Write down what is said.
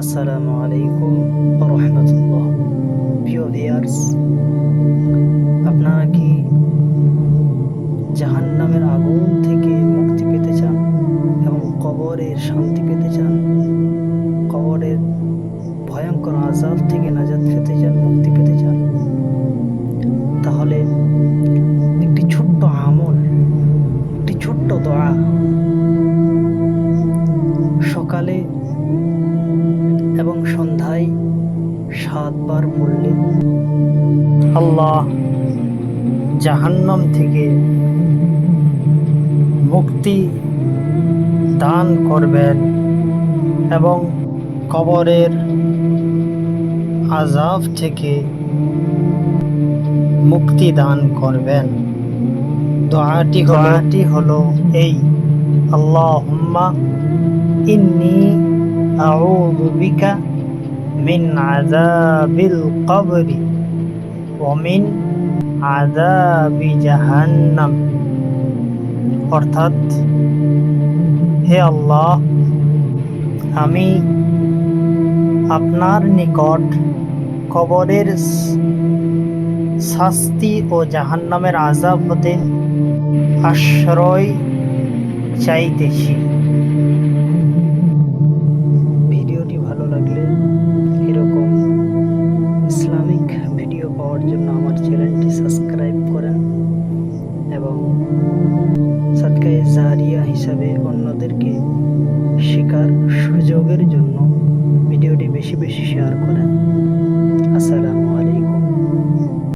আসসালামু আলাইকুম রহমতুল্লাহ প্রিয় ভিয়ার্স আপনারা কি জাহান্নামের আগুন থেকে মুক্তি পেতে চান এবং কবরের শান্তি পেতে চান? কবরের ভয়ঙ্কর আজাব থেকে নাজাদ পেতে চান, মুক্তি পেতে সাতবার পড়লে আল্লাহ জাহান্নাম থেকে মুক্তি দান করবেন এবং কবরের আজাব থেকে মুক্তি দান করবেন। দোয়াটি দোয়াটি হলো এই, আল্লাহুম্মা ইন্নি আউযু বিকা মিন আযাবিল কবরি ওয়া মিন আযাবি জাহান্নাম। অর্থাৎ, হে আল্লাহ, আমি আপনার নিকট কবরের শাস্তি ও জাহান্নামের আজাব হতে আশ্রয় চাইতেছি। পাওয়ার জন্য আমার চ্যানেলটি সাবস্ক্রাইব করেন এবং সাদকায় জারিয়া হিসাবে অন্যদেরকে শেখার সুযোগের জন্য ভিডিওটি বেশি বেশি শেয়ার করেন।